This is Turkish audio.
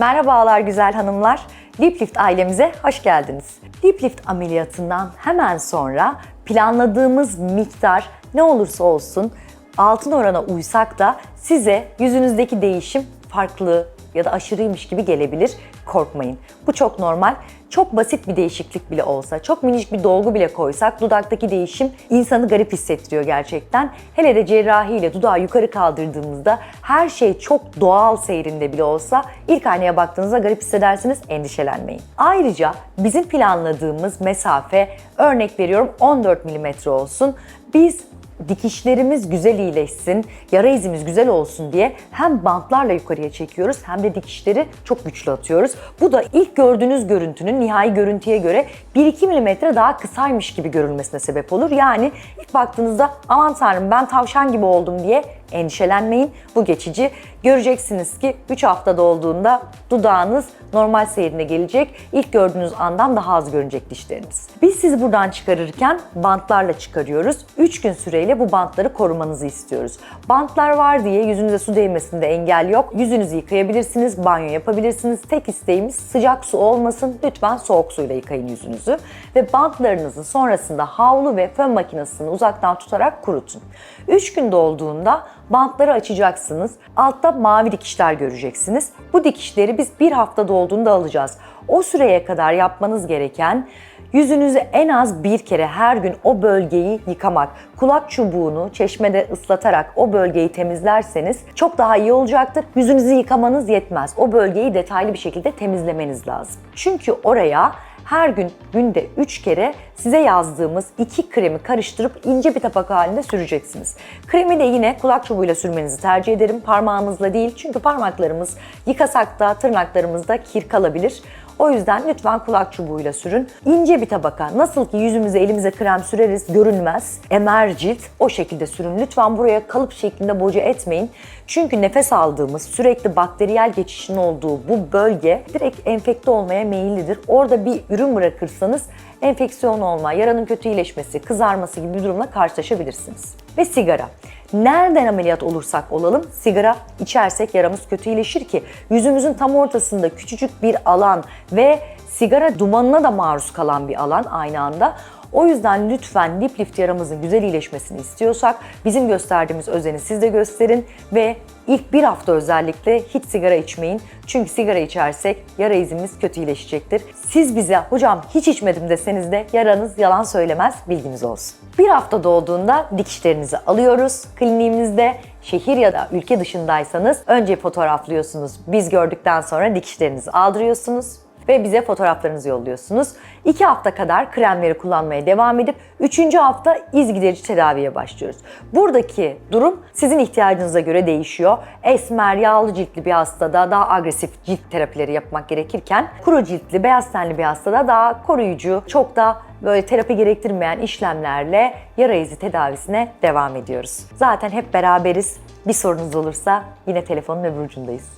Merhabalar güzel hanımlar. Deep Lift ailemize hoş geldiniz. Deep Lift ameliyatından hemen sonra planladığımız miktar ne olursa olsun altın orana uysak da size yüzünüzdeki değişim farklı ya da aşırıymış gibi gelebilir. Korkmayın. Bu çok normal. Çok basit bir değişiklik bile olsa, çok minicik bir dolgu bile koysak dudaktaki değişim insanı garip hissettiriyor gerçekten. Hele de cerrahiyle dudağı yukarı kaldırdığımızda her şey çok doğal seyrinde bile olsa ilk aynaya baktığınızda garip hissedersiniz, endişelenmeyin. Ayrıca bizim planladığımız mesafe örnek veriyorum 14 mm olsun. Biz dikişlerimiz güzel iyileşsin, yara izimiz güzel olsun diye hem bantlarla yukarıya çekiyoruz hem de dikişleri çok güçlü atıyoruz. Bu da ilk gördüğünüz görüntünün nihai görüntüye göre 1-2 mm daha kısaymış gibi görülmesine sebep olur. Yani ilk baktığınızda aman tanrım ben tavşan gibi oldum diye endişelenmeyin. Bu geçici. Göreceksiniz ki 3 haftada olduğunda dudağınız normal seyrine gelecek. İlk gördüğünüz andan daha az görünecek dişleriniz. Biz sizi buradan çıkarırken bantlarla çıkarıyoruz. 3 gün süreyle bu bantları korumanızı istiyoruz. Bantlar var diye yüzünüze su değmesinde engel yok. Yüzünüzü yıkayabilirsiniz, banyo yapabilirsiniz. Tek isteğimiz sıcak su olmasın. Lütfen soğuk suyla yıkayın yüzünüzü. Ve bantlarınızı sonrasında havlu ve fön makinesini uzaktan tutarak kurutun. 3 gün dolduğunda bantları açacaksınız. Altta mavi dikişler göreceksiniz. Bu dikişleri biz bir hafta dolduğunda alacağız. O süreye kadar yapmanız gereken yüzünüzü en az bir kere her gün o bölgeyi yıkamak. Kulak çubuğunu çeşmede ıslatarak o bölgeyi temizlerseniz çok daha iyi olacaktır. Yüzünüzü yıkamanız yetmez. O bölgeyi detaylı bir şekilde temizlemeniz lazım. Çünkü oraya her gün günde 3 kere size yazdığımız iki kremi karıştırıp ince bir tabaka halinde süreceksiniz. Kremi de yine kulak çubuğuyla sürmenizi tercih ederim. Parmağımızla değil çünkü parmaklarımız yıkasak da tırnaklarımızda kir kalabilir. O yüzden lütfen kulak çubuğuyla sürün. İnce bir tabaka. Nasıl ki yüzümüze elimize krem süreriz görünmez. Emer cilt o şekilde sürün. Lütfen buraya kalıp şeklinde boca etmeyin. Çünkü nefes aldığımız sürekli bakteriyel geçişin olduğu bu bölge direkt enfekte olmaya meyillidir. Orada bir ürün bırakırsanız enfeksiyon olma, yaranın kötü iyileşmesi, kızarması gibi bir durumla karşılaşabilirsiniz. Ve sigara. Nereden ameliyat olursak olalım sigara içersek yaramız kötü iyileşir ki yüzümüzün tam ortasında küçücük bir alan ve sigara dumanına da maruz kalan bir alan aynı anda. O yüzden lütfen lip lift yaramızın güzel iyileşmesini istiyorsak bizim gösterdiğimiz özeni siz de gösterin ve ilk bir hafta özellikle hiç sigara içmeyin. Çünkü sigara içersek yara izimiz kötü iyileşecektir. Siz bize hocam hiç içmedim deseniz de yaranız yalan söylemez bilginiz olsun. Bir hafta dolduğunda dikişlerinizi alıyoruz kliniğimizde. Şehir ya da ülke dışındaysanız önce fotoğraflıyorsunuz. Biz gördükten sonra dikişlerinizi aldırıyorsunuz ve bize fotoğraflarınızı yolluyorsunuz. 2 hafta kadar kremleri kullanmaya devam edip 3. hafta iz giderici tedaviye başlıyoruz. Buradaki durum sizin ihtiyacınıza göre değişiyor. Esmer, yağlı ciltli bir hastada daha agresif cilt terapileri yapmak gerekirken kuru ciltli, beyaz tenli bir hastada daha koruyucu, çok da böyle terapi gerektirmeyen işlemlerle yara izi tedavisine devam ediyoruz. Zaten hep beraberiz. Bir sorunuz olursa yine telefonun öbür ucundayız.